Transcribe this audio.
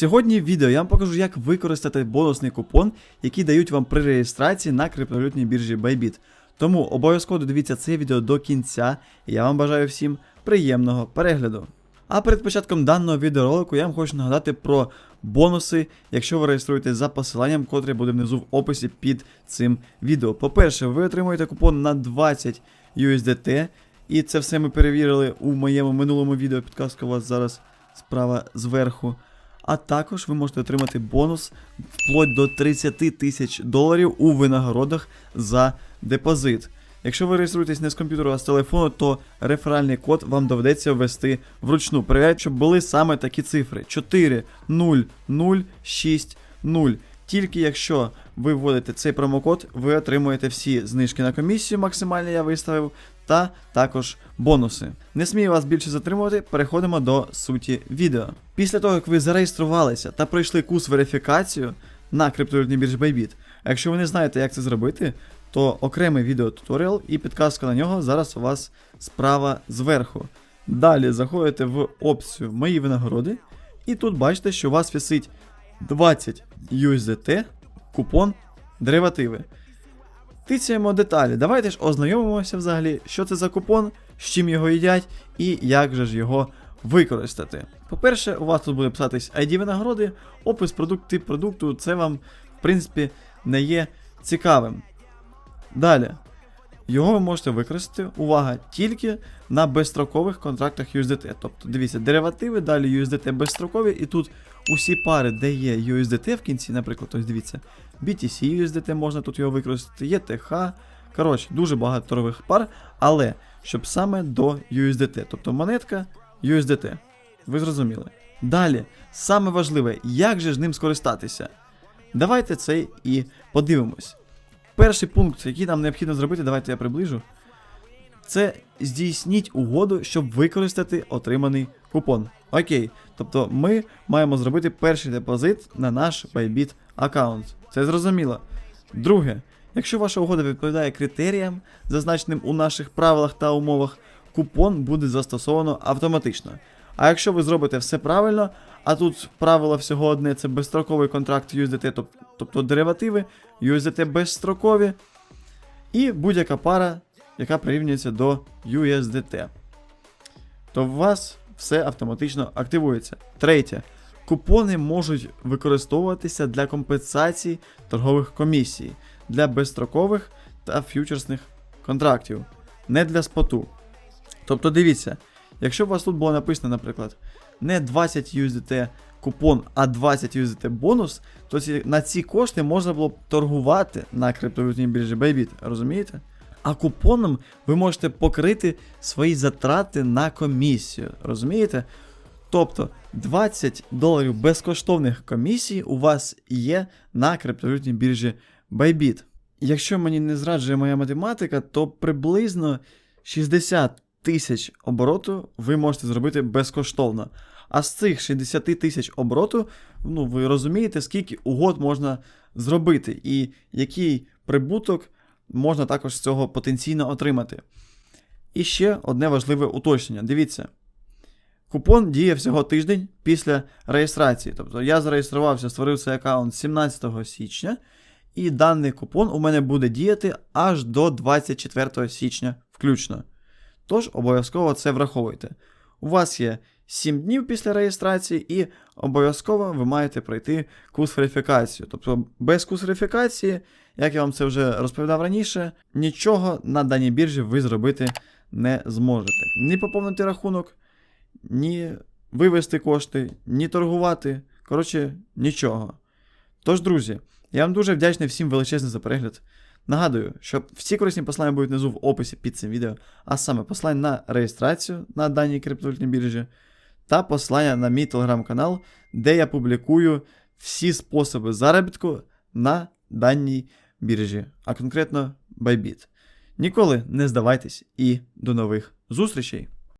Сьогодні в відео я вам покажу, як використати бонусний купон, який дають вам при реєстрації на криптовалютній біржі Bybit. Тому обов'язково додивіться це відео до кінця, і я вам бажаю всім приємного перегляду. А перед початком даного відеоролику я вам хочу нагадати про бонуси, якщо ви реєструєтесь за посиланням, котре буде внизу в описі під цим відео. По-перше, ви отримуєте купон на 20 USDT, і це все ми перевірили у моєму минулому відео. Підказка у вас зараз справа зверху. А також ви можете отримати бонус вплоть до 30 тисяч доларів у винагородах за депозит. Якщо ви реєструєтесь не з комп'ютера, а з телефону, то реферальний код вам доведеться ввести вручну. Перевіряйте, щоб були саме такі цифри: 4, 0, 0, 6, 0. Тільки якщо ви вводите цей промокод, ви отримуєте всі знижки на комісію, максимальні я виставив, та також бонуси. Не смію вас більше затримувати, переходимо до суті відео. Після того, як ви зареєструвалися та пройшли курс верифікацію на криптовалютній біржі Bybit, якщо ви не знаєте, як це зробити, то окремий відеотуторіал і підказка на нього зараз у вас справа зверху. Далі заходите в опцію Мої винагороди, і тут бачите, що у вас висить 20 USDT, купон деривативи. Тицяємо деталі. Давайте ж ознайомимося взагалі, що це за купон, з чим його їдять і як же ж його використати. По-перше, у вас тут буде писатись ID винагороди, опис продукт, тип продукту, це вам, в принципі, не є цікавим. Далі. Його ви можете використати, увага, тільки на безстрокових контрактах USDT. Тобто, дивіться, деривативи, далі USDT безстрокові, і тут усі пари, де є USDT в кінці, наприклад, ось дивіться, BTC USDT можна тут його використати, є TH. Коротше, дуже багато торгових пар, але щоб саме до USDT, тобто монетка USDT. Ви зрозуміли. Далі, саме важливе, як же ж ним скористатися? Давайте це і подивимось. Перший пункт, який нам необхідно зробити, давайте я приближу. Це здійсніть угоду, щоб використати отриманий купон. Окей. Тобто ми маємо зробити перший депозит на наш Bybit аккаунт. Це зрозуміло. Друге, якщо ваша угода відповідає критеріям, зазначеним у наших правилах та умовах, купон буде застосовано автоматично. А якщо ви зробите все правильно, а тут правило всього одне це безстроковий контракт USDT, тобто деривативи, USDT безстрокові, і будь-яка пара, яка прирівнюється до USDT, то у вас все автоматично активується. Третє. Купони можуть використовуватися для компенсації торгових комісій для безстрокових та ф'ючерсних контрактів, не для споту. Тобто дивіться, якщо у вас тут було написано, наприклад, не 20 USDT купон, а 20 USDT бонус, то ці, на ці кошти можна було б торгувати на криптовалютній біржі Bybit, розумієте? А купоном ви можете покрити свої затрати на комісію, розумієте? Тобто 20 доларів безкоштовних комісій у вас є на криптовалютній біржі Bybit. Якщо мені не зраджує моя математика, то приблизно 60 тисяч обороту ви можете зробити безкоштовно. А з цих 60 тисяч обороту, ну ви розумієте, скільки угод можна зробити, і який прибуток можна також з цього потенційно отримати. І ще одне важливе уточнення. Дивіться. Купон діє всього тиждень після реєстрації. Тобто я зареєструвався, створив цей аккаунт 17 січня, і даний купон у мене буде діяти аж до 24 січня включно. Тож обов'язково це враховуйте. У вас є 7 днів після реєстрації, і обов'язково ви маєте пройти курс верифікацію. Тобто без курс верифікації, як я вам це вже розповідав раніше, нічого на даній біржі ви зробити не зможете. Ні поповнити рахунок, ні вивести кошти, ні торгувати. Коротше, нічого. Тож, друзі, я вам дуже вдячний всім величезний за перегляд. Нагадую, що всі корисні послання будуть внизу в описі під цим відео, а саме посилання на реєстрацію на даній криптовалютній біржі та послання на мій телеграм-канал, де я публікую всі способи заробітку на даній біржі, а конкретно Bybit. Ніколи не здавайтесь і до нових зустрічей!